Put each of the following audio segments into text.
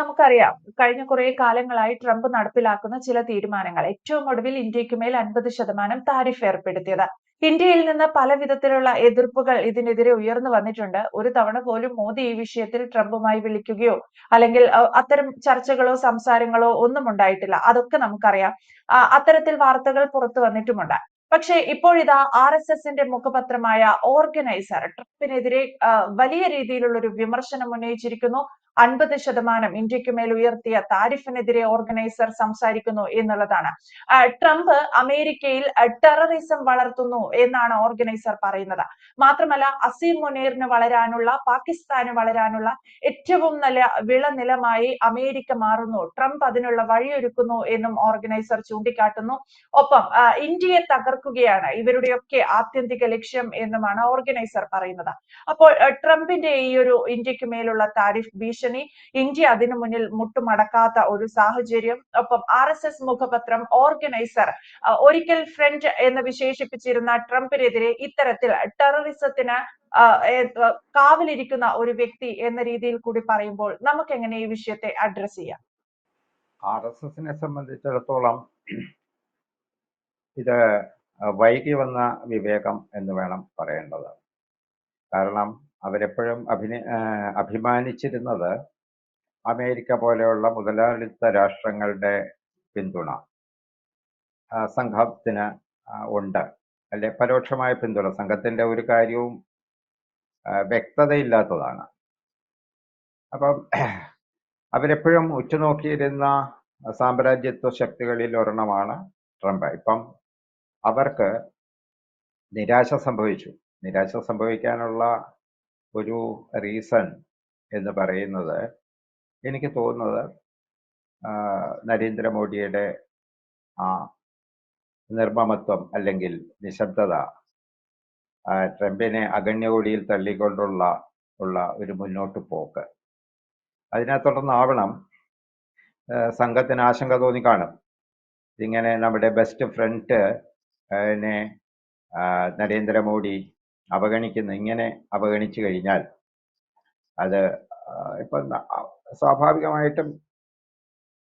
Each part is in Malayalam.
നമുക്കറിയാം. കഴിഞ്ഞ കുറെ കാലങ്ങളായി ട്രംപ് നടപ്പിലാക്കുന്ന ചില തീരുമാനങ്ങൾ. ഏറ്റവും ഒടുവിൽ ഇന്ത്യയ്ക്ക് മേൽ അൻപത് ശതമാനം താരിഫ് ഏർപ്പെടുത്തിയത്. ഇന്ത്യയിൽ നിന്ന് പല വിധത്തിലുള്ള എതിർപ്പുകൾ ഇതിനെതിരെ ഉയർന്നു വന്നിട്ടുണ്ട്. ഒരു തവണ പോലും മോദി ഈ വിഷയത്തിൽ ട്രംപുമായി വിളിക്കുകയോ അല്ലെങ്കിൽ അത്തരം ചർച്ചകളോ സംസാരങ്ങളോ ഒന്നും ഉണ്ടായിട്ടില്ല. അതൊക്കെ നമുക്കറിയാം. അത്തരത്തിൽ വാർത്തകൾ പുറത്തു വന്നിട്ടുമുണ്ട്. പക്ഷെ ഇപ്പോഴിതാ ആർ എസ് എസിന്റെ മുഖപത്രമായ ഓർഗനൈസർ ട്രംപിനെതിരെ വലിയ രീതിയിലുള്ള ഒരു വിമർശനം ഉന്നയിച്ചിരിക്കുന്നു. അൻപത് ശതമാനം ഇന്ത്യയ്ക്ക് മേൽ ഉയർത്തിയ താരിഫിനെതിരെ ഓർഗനൈസർ സംസാരിക്കുന്നു എന്നുള്ളതാണ്. ട്രംപ് അമേരിക്കയിൽ ടെററിസം വളർത്തുന്നു എന്നാണ് ഓർഗനൈസർ പറയുന്നത്. മാത്രമല്ല അസീം മുനീറിന് വളരാനുള്ള പാകിസ്ഥാന് വളരാനുള്ള ഏറ്റവും നല്ല വിളനിലമായി അമേരിക്ക മാറുന്നു. ട്രംപ് അതിനുള്ള വഴിയൊരുക്കുന്നു എന്നും ഓർഗനൈസർ ചൂണ്ടിക്കാട്ടുന്നു. ഒപ്പം ഇന്ത്യയെ തകർക്കുകയാണ് ഇവരുടെയൊക്കെ ആത്യന്തിക ലക്ഷ്യം എന്നുമാണ് ഓർഗനൈസർ പറയുന്നത്. അപ്പോൾ ട്രംപിന്റെ ഈ ഒരു ഇന്ത്യയ്ക്ക് മേലുള്ള താരിഫ് ഭീഷണി ഇന്ത്യ അതിനു മുന്നിൽ മുട്ടുമടക്കാത്ത ഒരു സാഹചര്യം. ഒപ്പം ആർ എസ് എസ് മുഖപത്രം ഓർഗനൈസർ ഒരിക്കൽ ഫ്രണ്ട് എന്ന് വിശേഷിപ്പിച്ചിരുന്ന ട്രംപിനെതിരെ ഇത്തരത്തിൽ ടെററിസത്തിന് കാവലിരിക്കുന്ന ഒരു വ്യക്തി എന്ന രീതിയിൽ കൂടി പറയുമ്പോൾ നമുക്ക് എങ്ങനെ ഈ വിഷയത്തെ അഡ്രസ് ചെയ്യാം? ആർ എസ് എസിനെ സംബന്ധിച്ചിടത്തോളം ഇത് വൈകി വന്ന വിവേകം എന്ന് വേണം പറയേണ്ടത്. കാരണം അവരെപ്പോഴും അഭിന അഭിമാനിച്ചിരുന്നത് അമേരിക്ക പോലെയുള്ള മുതലാളിത്ത രാഷ്ട്രങ്ങളുടെ പിന്തുണ സംഘത്തിന് ഉണ്ട്. അല്ലെ പരോക്ഷമായ പിന്തുണ. സംഘത്തിന്റെ ഒരു കാര്യവും വ്യക്തതയില്ലാത്തതാണ്. അപ്പം അവരെപ്പോഴും ഉറ്റുനോക്കിയിരുന്ന സാമ്രാജ്യത്വ ശക്തികളിൽ ഒരെണ്ണമാണ് ട്രംപ്. ഇപ്പം അവർക്ക് നിരാശ സംഭവിച്ചു. നിരാശ സംഭവിക്കാനുള്ള ഒരു റീസൺ എന്ന് പറയുന്നത് എനിക്ക് തോന്നുന്നത് നരേന്ദ്രമോദിയുടെ ആ നിർമ്മമത്വം അല്ലെങ്കിൽ നിശബ്ദത ട്രംപിനെ അഗണ്യകോടിയിൽ തള്ളിക്കൊണ്ടുള്ള ഉള്ള ഒരു മുന്നോട്ട് പോക്ക്. അതിനെ തുടർന്നാവണം സംഘത്തിന് ആശങ്ക തോന്നി കാണും. ഇങ്ങനെ നമ്മുടെ ബെസ്റ്റ് ഫ്രണ്ട് നരേന്ദ്രമോദി അവഗണിക്കുന്നു ഇങ്ങനെ അവഗണിച്ചു കഴിഞ്ഞാൽ അത് ഇപ്പം സ്വാഭാവികമായിട്ടും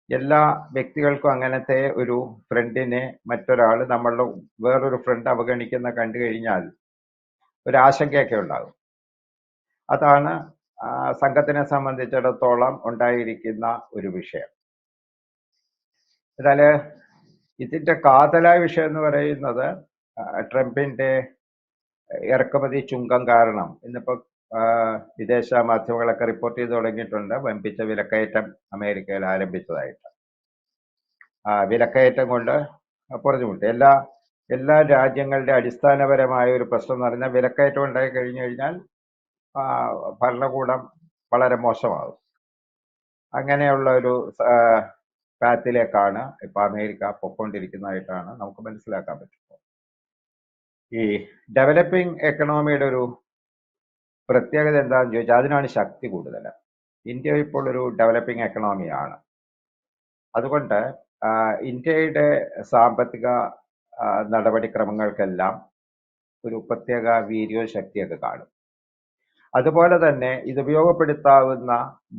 എല്ലാ വ്യക്തികൾക്കും അങ്ങനത്തെ ഒരു ഫ്രണ്ടിനെ മറ്റൊരാൾ നമ്മളുടെ വേറൊരു ഫ്രണ്ട് അവഗണിക്കുന്ന കണ്ടു കഴിഞ്ഞാൽ ഒരു ആശങ്കയൊക്കെ ഉണ്ടാകും. അതാണ് സംഘത്തിനെ സംബന്ധിച്ചിടത്തോളം ഉണ്ടായിരിക്കുന്ന ഒരു വിഷയം. എന്നാൽ ഇതിന്റെ കാതലായ വിഷയം എന്ന് പറയുന്നത് ട്രംപിന്റെ ഇറക്കുമതി ചുങ്കം കാരണം. ഇന്നിപ്പോ വിദേശ മാധ്യമങ്ങളൊക്കെ റിപ്പോർട്ട് ചെയ്ത് തുടങ്ങിയിട്ടുണ്ട്. വമ്പിച്ച വിലക്കയറ്റം അമേരിക്കയിൽ ആരംഭിച്ചതായിട്ട്. വിലക്കയറ്റം കൊണ്ട് പുറത്തുമുട്ടി എല്ലാ എല്ലാ രാജ്യങ്ങളുടെ അടിസ്ഥാനപരമായ ഒരു പ്രശ്നം എന്ന് പറഞ്ഞാൽ വിലക്കയറ്റം ഉണ്ടായി കഴിഞ്ഞു കഴിഞ്ഞാൽ ഭരണകൂടം വളരെ മോശമാകും. അങ്ങനെയുള്ള ഒരു പാത്തിലേക്കാണ് ഇപ്പൊ അമേരിക്ക പൊക്കൊണ്ടിരിക്കുന്നതായിട്ടാണ് നമുക്ക് മനസ്സിലാക്കാൻ പറ്റുന്നത്. ഈ ഡെവലപ്പിംഗ് എക്കണോമിയുടെ ഒരു പ്രത്യേകത എന്താണെന്ന് ചോദിച്ചാൽ അതിനാണ് ശക്തി കൂടുതൽ ഇന്ത്യ ഇപ്പോൾ ഒരു ഡെവലപ്പിംഗ് എക്കണോമിയാണ് അതുകൊണ്ട് ഇന്ത്യയുടെ സാമ്പത്തിക നടപടിക്രമങ്ങൾക്കെല്ലാം ഒരു പ്രത്യേക വീര്യവും ശക്തിയൊക്കെ കാണും. അതുപോലെ തന്നെ ഇത് ഉപയോഗപ്പെടുത്താവുന്ന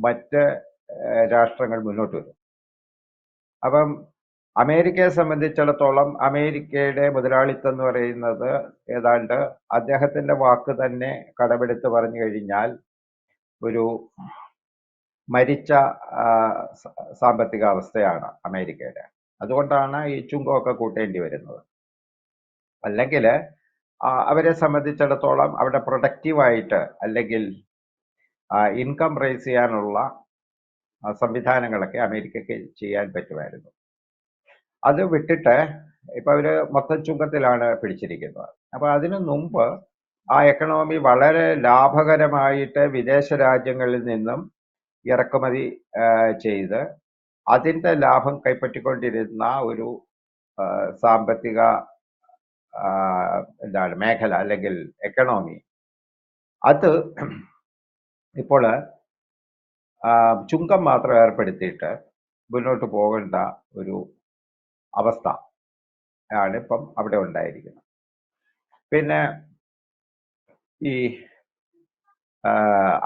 മറ്റ് രാഷ്ട്രങ്ങൾ മുന്നോട്ട് വരും. അപ്പം അമേരിക്കയെ സംബന്ധിച്ചിടത്തോളം അമേരിക്കയുടെ മുതലാളിത്തം എന്ന് പറയുന്നത് ഏതാണ്ട് അദ്ദേഹത്തിന്റെ വാക്ക് തന്നെ കടമെടുത്ത് പറഞ്ഞു കഴിഞ്ഞാൽ ഒരു മരിച്ച സാമ്പത്തിക അവസ്ഥയാണ് അമേരിക്കയുടെ. അതുകൊണ്ടാണ് ഈ ചുങ്കമൊക്കെ കൂട്ടേണ്ടി വരുന്നത്. അല്ലെങ്കിൽ അവരെ സംബന്ധിച്ചിടത്തോളം അവിടെ പ്രൊഡക്റ്റീവായിട്ട് അല്ലെങ്കിൽ ഇൻകം റേസ് ചെയ്യാനുള്ള സംവിധാനങ്ങളൊക്കെ അമേരിക്കയ്ക്ക് ചെയ്യാൻ പറ്റുമായിരുന്നു. അത് വിട്ടിട്ട് ഇപ്പൊ അവർ മൊത്തം ചുങ്കത്തിലാണ് പിടിച്ചിരിക്കുന്നത്. അപ്പൊ അതിനു മുമ്പ് ആ എക്കണോമി വളരെ ലാഭകരമായിട്ട് വിദേശ രാജ്യങ്ങളിൽ നിന്നും ഇറക്കുമതി ചെയ്ത് അതിന്റെ ലാഭം കൈപ്പറ്റിക്കൊണ്ടിരുന്ന ഒരു സാമ്പത്തിക എന്താണ് മേഖല അല്ലെങ്കിൽ എക്കണോമി അത് ഇപ്പോൾ ചുങ്കം മാത്രം ഏർപ്പെടുത്തിയിട്ട് മുന്നോട്ട് പോകേണ്ട ഒരു അവസ്ഥ ആണ് ഇപ്പം അവിടെ ഉണ്ടായിരിക്കുന്നത്. പിന്നെ ഈ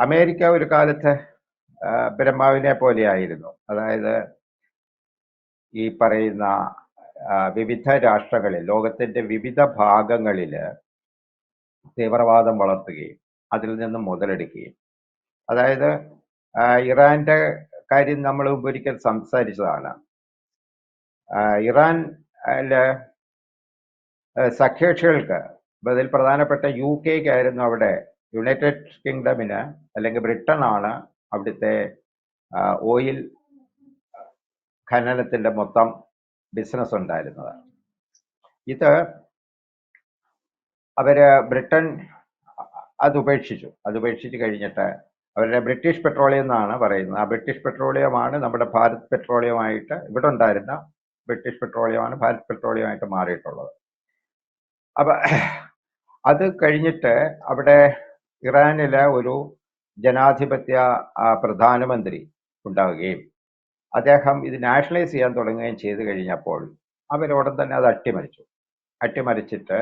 അമേരിക്ക ഒരു കാലത്ത് ബ്രഹ്മാവിനെ പോലെയായിരുന്നു. അതായത് ഈ പറയുന്ന വിവിധ രാഷ്ട്രങ്ങളിൽ ലോകത്തിന്റെ വിവിധ ഭാഗങ്ങളിൽ തീവ്രവാദം വളർത്തുകയും അതിൽ നിന്ന് മുതലെടുക്കുകയും. അതായത് ഇറാന്റെ കാര്യം നമ്മൾ ഒരിക്കൽ സംസാരിച്ചതാണ്. ഇറാൻ അല്ല, സഖ്യകക്ഷികൾക്ക് അതിൽ പ്രധാനപ്പെട്ട യു കെക്കായിരുന്നു അവിടെ യുണൈറ്റഡ് കിങ്ഡമിന് അല്ലെങ്കിൽ ബ്രിട്ടൻ ആണ് അവിടുത്തെ ഓയിൽ ഖനനത്തിന്റെ മൊത്തം ബിസിനസ് ഉണ്ടായിരുന്നത്. ഇത് അവർ ബ്രിട്ടൻ അത് ഉപേക്ഷിച്ചു. അത് ഉപേക്ഷിച്ച് കഴിഞ്ഞിട്ട് അവരുടെ ബ്രിട്ടീഷ് പെട്രോളിയം എന്നാണ് പറയുന്നത്. ആ ബ്രിട്ടീഷ് പെട്രോളിയമാണ് നമ്മുടെ ഭാരത് പെട്രോളിയമായിട്ട് ഇവിടെ ഉണ്ടായിരുന്ന ബ്രിട്ടീഷ് പെട്രോളിയമാണ് ഭാരത് പെട്രോളിയമായിട്ട് മാറിയിട്ടുള്ളത്. അപ്പൊ അത് കഴിഞ്ഞിട്ട് അവിടെ ഇറാനിലെ ഒരു ജനാധിപത്യ പ്രധാനമന്ത്രി ഉണ്ടാവുകയും അദ്ദേഹം ഇത് നാഷണലൈസ് ചെയ്യാൻ തുടങ്ങുകയും ചെയ്തു കഴിഞ്ഞപ്പോൾ അവരോടൻ തന്നെ അത് അട്ടിമറിച്ചു. അട്ടിമറിച്ചിട്ട്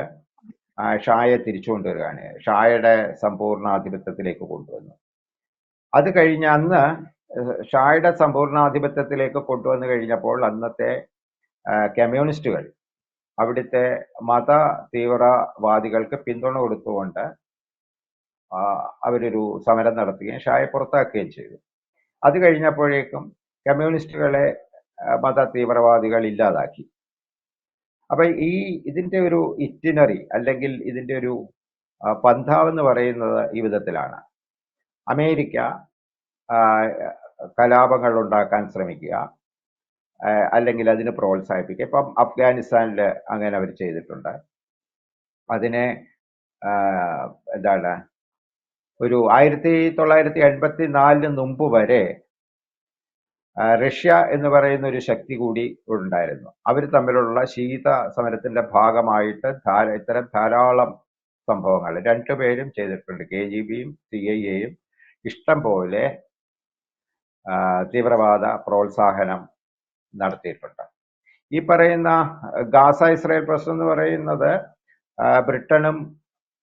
ഷായെ തിരിച്ചു കൊണ്ടുവരികയാണ് ഷായുടെ സമ്പൂർണാധിപത്യത്തിലേക്ക് കൊണ്ടുവന്നു. അത് കഴിഞ്ഞ് അന്ന് ഷായുടെ സമ്പൂർണാധിപത്യത്തിലേക്ക് കൊണ്ടുവന്നു കഴിഞ്ഞപ്പോൾ അന്നത്തെ കമ്മ്യൂണിസ്റ്റുകൾ. അവിടുത്തെ മത തീവ്രവാദികൾക്ക് പിന്തുണ കൊടുത്തുകൊണ്ട് അവരൊരു സമരം നടത്തുകയും ഷായെ പുറത്താക്കുകയും ചെയ്തു. അത് കഴിഞ്ഞപ്പോഴേക്കും കമ്മ്യൂണിസ്റ്റുകളെ മത തീവ്രവാദികൾ ഇല്ലാതാക്കി. അപ്പൊ ഈ ഇതിന്റെ ഒരു ഇറ്റിനറി അല്ലെങ്കിൽ ഇതിന്റെ ഒരു പന്ഥാവെന്ന് പറയുന്നത് ഈ വിധത്തിലാണ്. അമേരിക്ക കലാപങ്ങൾ ഉണ്ടാക്കാൻ ശ്രമിക്കുക. അല്ലെങ്കിൽ അതിനെ പ്രോത്സാഹിപ്പിക്കുക. ഇപ്പം അഫ്ഗാനിസ്ഥാനിൽ അങ്ങനെ അവർ ചെയ്തിട്ടുണ്ട്. അതിനെ എന്താണ് ഒരു ആയിരത്തി തൊള്ളായിരത്തി എൺപത്തി നാലിന് മുമ്പ് വരെ റഷ്യ എന്ന് പറയുന്ന ഒരു ശക്തി കൂടി ഉണ്ടായിരുന്നു. അവർ തമ്മിലുള്ള ശീത സമരത്തിന്റെ ഭാഗമായിട്ട് ധാര- ഇത്തരം ധാരാളം സംഭവങ്ങൾ രണ്ടുപേരും ചെയ്തിട്ടുണ്ട്. കെ ജി ബിയും സി ഐ എയും. ഇഷ്ടം പോലെ തീവ്രവാദ പ്രോത്സാഹനം നടത്തിയിട്ടുണ്ട്. ഈ പറയുന്ന ഗാസ ഇസ്രായേൽ പ്രശ്നം എന്ന് പറയുന്നത് ബ്രിട്ടനും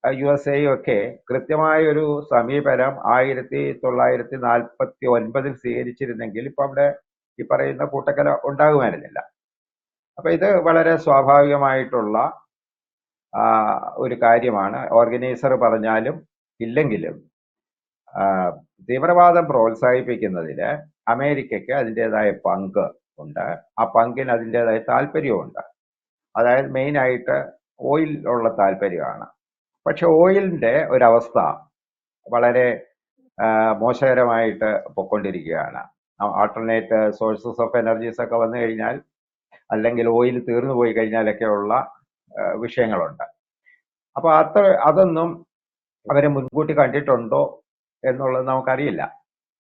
യു എസ് എയും ഒക്കെ കൃത്യമായ ഒരു സമീപനം ആയിരത്തി തൊള്ളായിരത്തി നാൽപ്പത്തി ഒൻപതിൽ സ്വീകരിച്ചിരുന്നെങ്കിൽ ഇപ്പൊ അവിടെ ഈ പറയുന്ന കൂട്ടക്കല ഉണ്ടാകുമായിരുന്നില്ല. അപ്പൊ ഇത് വളരെ സ്വാഭാവികമായിട്ടുള്ള ഒരു കാര്യമാണ്. ഓർഗനൈസർ പറഞ്ഞാലും ഇല്ലെങ്കിലും തീവ്രവാദം പ്രോത്സാഹിപ്പിക്കുന്നതിൽ അമേരിക്കയ്ക്ക് അതിന്റെതായ പങ്ക് ഉണ്ട്. ആ പങ്കിന് അതിന്റെതായ താല്പര്യമുണ്ട് അതായത് മെയിനായിട്ട് ഓയിൽ ഉള്ള താല്പര്യമാണ്. പക്ഷെ ഓയിലിന്റെ ഒരവസ്ഥ വളരെ മോശകരമായിട്ട് പൊക്കൊണ്ടിരിക്കുകയാണ്. ആൾട്ടർനേറ്റ് സോഴ്സസ് ഓഫ് എനർജീസ് ഒക്കെ വന്നു കഴിഞ്ഞാൽ അല്ലെങ്കിൽ ഓയിൽ തീർന്നു പോയി കഴിഞ്ഞാലൊക്കെയുള്ള വിഷയങ്ങളുണ്ട്. അപ്പോൾ അത്ര അതൊന്നും അവരെ മുൻകൂട്ടി കണ്ടിട്ടുണ്ടോ എന്നുള്ളത് നമുക്കറിയില്ല.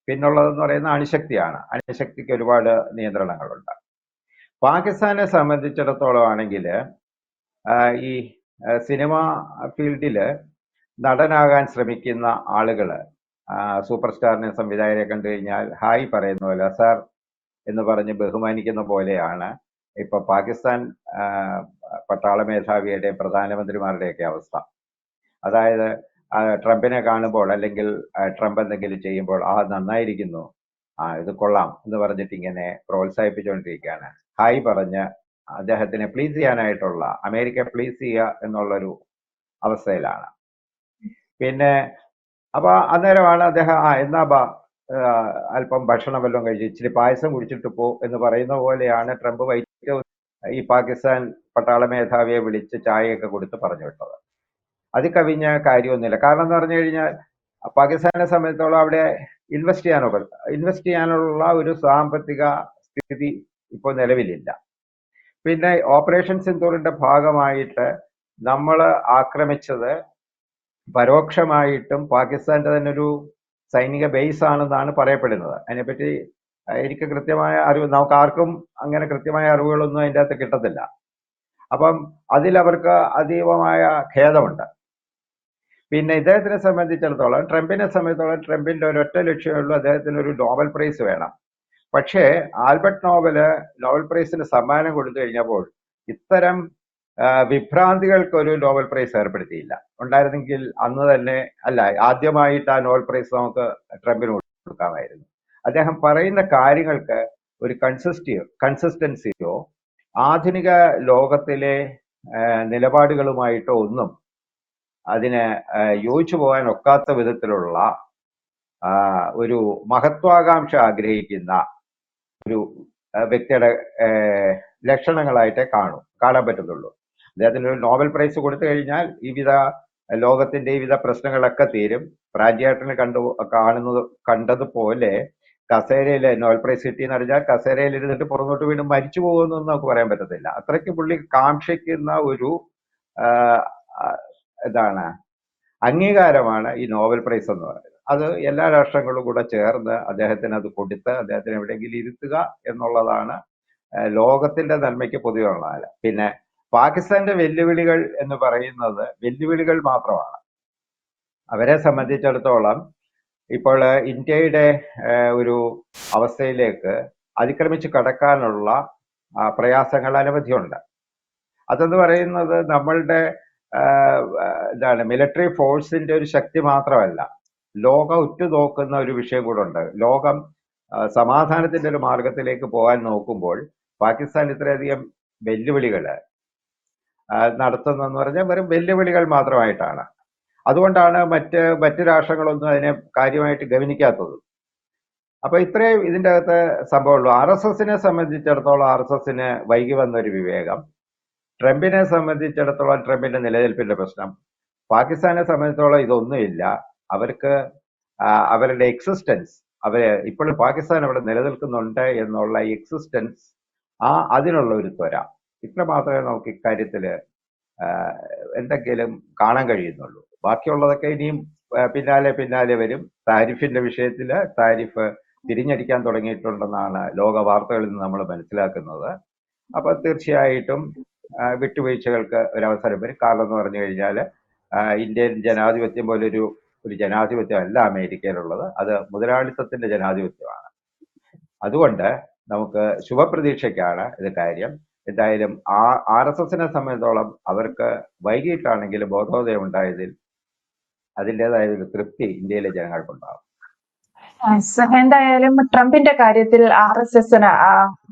പിന്നുള്ളതെന്ന് പറയുന്ന അണുശക്തിയാണ്. അണുശക്തിക്ക് ഒരുപാട് നിയന്ത്രണങ്ങളുണ്ട്. പാകിസ്ഥാനെ സംബന്ധിച്ചിടത്തോളം ആണെങ്കിൽ ഈ സിനിമ ഫീൽഡിൽ നടനാകാൻ ശ്രമിക്കുന്ന ആളുകൾ സൂപ്പർ സ്റ്റാറിനെ സംവിധായകരെ കണ്ടു കഴിഞ്ഞാൽ ഹായ് പറയുന്ന പോലെ സാർ എന്ന് പറഞ്ഞ് ബഹുമാനിക്കുന്ന പോലെയാണ് ഇപ്പൊ പാകിസ്ഥാൻ പട്ടാള മേധാവിയുടെയും പ്രധാനമന്ത്രിമാരുടെയൊക്കെ അവസ്ഥ. അതായത് ട്രംപിനെ കാണുമ്പോൾ അല്ലെങ്കിൽ ട്രംപ് എന്തെങ്കിലും ചെയ്യുമ്പോൾ ആ നന്നായിരിക്കുന്നു. ആ ഇത് കൊള്ളാം എന്ന് പറഞ്ഞിട്ട് ഇങ്ങനെ പ്രോത്സാഹിപ്പിച്ചുകൊണ്ടിരിക്കുകയാണ്. ഹായ് പറഞ്ഞ് അദ്ദേഹത്തിനെ പ്ലീസ് ചെയ്യാനായിട്ടുള്ള അമേരിക്ക പ്ലീസ് ചെയ്യുക എന്നുള്ളൊരു അവസ്ഥയിലാണ്. പിന്നെ അപ്പൊ അന്നേരമാണ് അദ്ദേഹം ആ എന്നാ ബാ അല്പം ഭക്ഷണം വല്ലതും കഴിച്ച് ഇച്ചിരി പായസം കുടിച്ചിട്ട് പോ എന്ന് പറയുന്ന പോലെയാണ് ട്രംപ് വൈറ്റ് ഈ പാകിസ്ഥാൻ പട്ടാള മേധാവിയെ വിളിച്ച് ചായയൊക്കെ കൊടുത്ത് പറഞ്ഞു വിട്ടത് അത് കവിഞ്ഞ കാര്യമൊന്നുമില്ല. കാരണം എന്ന് പറഞ്ഞു കഴിഞ്ഞാൽ പാകിസ്ഥാനെ സംബന്ധിച്ചോളം അവിടെ ഇൻവെസ്റ്റ് ചെയ്യാനുള്ള ഇൻവെസ്റ്റ് ചെയ്യാനുള്ള ഒരു സാമ്പത്തിക സ്ഥിതി ഇപ്പോൾ നിലവിലില്ല. പിന്നെ ഓപ്പറേഷൻ സിന്ധൂറിന്റെ ഭാഗമായിട്ട് നമ്മൾ ആക്രമിച്ചത് പരോക്ഷമായിട്ടും പാകിസ്ഥാന്റെ തന്നെ ഒരു സൈനിക ബേസ് ആണെന്നാണ് പറയപ്പെടുന്നത്. അതിനെപ്പറ്റി എനിക്ക് കൃത്യമായ അറിവ് നമുക്ക് ആർക്കും അങ്ങനെ കൃത്യമായ അറിവുകളൊന്നും അതിന്റെ അകത്ത് കിട്ടത്തില്ല. അപ്പം അതിൽ അവർക്ക് അതീവമായ ഖേദമുണ്ട്. പിന്നെ ഇദ്ദേഹത്തിനെ സംബന്ധിച്ചിടത്തോളം ട്രംപിനെ സംബന്ധിച്ചിടത്തോളം ട്രംപിന്റെ ലക്ഷ്യമേ ഉള്ളൂ അദ്ദേഹത്തിന് ഒരു നോബൽ പ്രൈസ് വേണം. പക്ഷേ ആൽബർട്ട് നോബൽ നോബൽ പ്രൈസിന് സമ്മാനം കൊടുത്തു കഴിഞ്ഞപ്പോൾ ഇത്തരം വിഭ്രാന്തികൾക്ക് ഒരു നോബൽ പ്രൈസ് ഏർപ്പെടുത്തിയില്ല. ഉണ്ടായിരുന്നെങ്കിൽ അന്ന് തന്നെ അല്ല ആദ്യമായിട്ട് ആ നോബൽ പ്രൈസ് നമുക്ക് ട്രംപിന് കൊടുക്കാമായിരുന്നു. അദ്ദേഹം പറയുന്ന കാര്യങ്ങൾക്ക് ഒരു കൺസിസ്റ്റിയോ കൺസിസ്റ്റൻസിയോ ആധുനിക ലോകത്തിലെ നിലപാടുകളുമായിട്ടോ ഒന്നും അതിന് യോജിച്ചു പോകാൻ ഒക്കാത്ത വിധത്തിലുള്ള ഒരു മഹത്വാകാംക്ഷ ആഗ്രഹിക്കുന്ന ഒരു വ്യക്തിയുടെ ലക്ഷണങ്ങളായിട്ടേ കാണും കാണാൻ പറ്റത്തുള്ളൂ. അദ്ദേഹത്തിന് ഒരു നോബൽ പ്രൈസ് കൊടുത്തു കഴിഞ്ഞാൽ വിവിധ വിധ ലോകത്തിന്റെ വിവിധ വിധ പ്രശ്നങ്ങളൊക്കെ തീരും. പ്രാജ്യേട്ടന് കണ്ടു കാണുന്നത് കണ്ടതുപോലെ കസേരയിൽ നോബൽ പ്രൈസ് കിട്ടിയെന്ന് അറിഞ്ഞാൽ കസേരയിൽ ഇരുന്നിട്ട് പുറത്തോട്ട് വീണ്ടും മരിച്ചു പോകുമെന്നൊന്നും നമുക്ക് പറയാൻ പറ്റത്തില്ല. അത്രയ്ക്ക് പുള്ളി കാക്ഷിക്കുന്ന ഒരു ഇതാണ്. അംഗീകാരമാണ് ഈ നോബൽ പ്രൈസ് എന്ന് പറയുന്നത്. അത് എല്ലാ രാഷ്ട്രങ്ങളും കൂടെ ചേർന്ന് അദ്ദേഹത്തിന് അത് കൊടുത്ത് അദ്ദേഹത്തിന് എവിടെയെങ്കിലും ഇരുത്തുക എന്നുള്ളതാണ് ലോകത്തിന്റെ നന്മയ്ക്ക് പൊതുവെയുള്ള പിന്നെ പാകിസ്ഥാന്റെ വെല്ലുവിളികൾ എന്ന് പറയുന്നത് വെല്ലുവിളികൾ മാത്രമാണ്. അവരെ സംബന്ധിച്ചിടത്തോളം ഇപ്പോൾ ഇന്ത്യയുടെ ഒരു അവസ്ഥയിലേക്ക് അതിക്രമിച്ച് കടക്കാനുള്ള പ്രയാസങ്ങൾ അനവധിയുണ്ട്. അതെന്ന് പറയുന്നത് നമ്മളുടെ എന്താണ് മിലിറ്ററി ഫോഴ്സിന്റെ ഒരു ശക്തി മാത്രമല്ല ലോകം ഉറ്റുനോക്കുന്ന ഒരു വിഷയം കൂടെ ഉണ്ട്. ലോകം സമാധാനത്തിന്റെ ഒരു മാർഗത്തിലേക്ക് പോകാൻ നോക്കുമ്പോൾ പാകിസ്ഥാൻ ഇത്രയധികം വെല്ലുവിളികൾ നടത്തുന്നതെന്ന് പറഞ്ഞാൽ വെറും വെല്ലുവിളികൾ മാത്രമായിട്ടാണ്. അതുകൊണ്ടാണ് മറ്റ് മറ്റു രാഷ്ട്രങ്ങളൊന്നും അതിനെ കാര്യമായിട്ട് ഗവനിക്കാത്തത്. അപ്പൊ ഇത്രയും ഇതിന്റെ അകത്ത് സംഭവമുള്ളൂ. ആർ എസ് എസിനെ സംബന്ധിച്ചിടത്തോളം ആർ എസ് എസിന് വൈകി വന്നൊരു വിവേകം ട്രംപിനെ സംബന്ധിച്ചിടത്തോളം ട്രംപിന്റെ നിലനിൽപ്പിന്റെ പ്രശ്നം. പാകിസ്ഥാനെ സംബന്ധിച്ചിടത്തോളം ഇതൊന്നുമില്ല അവർക്ക് അവരുടെ എക്സിസ്റ്റൻസ് അവർ ഇപ്പോഴും പാകിസ്ഥാൻ അവിടെ നിലനിൽക്കുന്നുണ്ട് എന്നുള്ള എക്സിസ്റ്റൻസ് ആ അതിനുള്ള ഒരു ത്വര. ഇത്ര മാത്രമേ നമുക്ക് ഇക്കാര്യത്തിൽ എന്തെങ്കിലും കാണാൻ കഴിയുന്നുള്ളൂ. ബാക്കിയുള്ളതൊക്കെ ഇനിയും പിന്നാലെ പിന്നാലെ വരും. താരിഫിന്റെ വിഷയത്തിൽ താരിഫ് തിരിഞ്ഞടിക്കാൻ തുടങ്ങിയിട്ടുണ്ടെന്നാണ് ലോക വാർത്തകളിൽ നിന്ന് നമ്മൾ മനസ്സിലാക്കുന്നത്. അപ്പൊ തീർച്ചയായിട്ടും വിട്ടുവീഴ്ചകൾക്ക് ഒരു അവസരം വരും കാരണം എന്ന് പറഞ്ഞു കഴിഞ്ഞാൽ ഇന്ത്യൻ ജനാധിപത്യം പോലൊരു ഒരു ജനാധിപത്യം അല്ല അമേരിക്കയിലുള്ളത്. അത് മുതലാളിത്തത്തിന്റെ ജനാധിപത്യമാണ്. അതുകൊണ്ട് നമുക്ക് ശുഭപ്രതീക്ഷയ്ക്കാണ് ഇത് കാര്യം. എന്തായാലും ആ ആർ എസ് എസിനെ സംബന്ധിച്ചോളം അവർക്ക് വൈകിട്ടാണെങ്കിലും ബോധോദയം ഉണ്ടായതിൽ അതിന്റെതായ ഒരു തൃപ്തി ഇന്ത്യയിലെ ജനങ്ങൾക്കുണ്ടാകും. എന്തായാലും ട്രംപിന്റെ കാര്യത്തിൽ ആർ എസ് എസിന്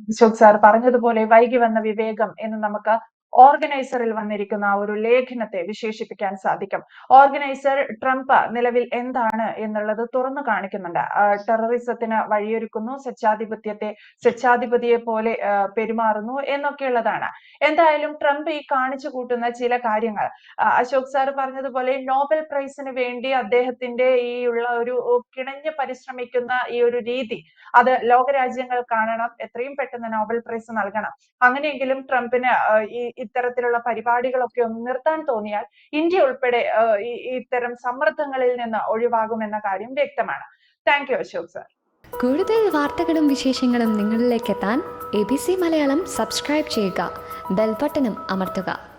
അശോക് സാർ പറഞ്ഞതുപോലെ വൈകി വന്ന വിവേകം എന്ന് നമുക്ക് ഓർഗനൈസറിൽ വന്നിരിക്കുന്ന ആ ഒരു ലേഖനത്തെ വിശേഷിപ്പിക്കാൻ സാധിക്കും. ഓർഗനൈസർ ട്രംപ് നിലവിൽ എന്താണ് എന്നുള്ളത് തുറന്നു കാണിക്കുന്നുണ്ട്. ടെററിസത്തിന് വഴിയൊരുക്കുന്നു സ്വച്ഛാധിപത്യത്തെ സ്വച്ഛാധിപതിയെ പോലെ പെരുമാറുന്നു എന്നൊക്കെയുള്ളതാണ്. എന്തായാലും ട്രംപ് ഈ കാണിച്ചു കൂട്ടുന്ന ചില കാര്യങ്ങൾ. അശോക് സാർ പറഞ്ഞതുപോലെ നോബൽ പ്രൈസിന് വേണ്ടി അദ്ദേഹത്തിന്റെ ഈ ഉള്ള ഒരു കിണഞ്ഞ് പരിശ്രമിക്കുന്ന ഈ ഒരു രീതി അത് ലോകരാജ്യങ്ങൾ കാണണം എത്രയും പെട്ടെന്ന് നോബൽ പ്രൈസ് നൽകണം. അങ്ങനെയെങ്കിലും ട്രംപിന് ഈ ഇത്തരത്തിലുള്ള പരിപാടികളൊക്കെ ഒന്ന് നിർത്താൻ തോന്നിയാൽ ഇന്ത്യ ഉൾപ്പെടെ ഇത്തരം സമ്മർദ്ദങ്ങളിൽ നിന്ന് ഒഴിവാകുമെന്ന കാര്യം വ്യക്തമാണ്. Thank you Ashok sir. കൂടുതൽ വാർത്തകളും വിശേഷങ്ങളും നിങ്ങളിലേക്ക് എത്താൻ A B C Malayalam subscribe ചെയ്യുക ബെൽബട്ടനും അമർത്തുക.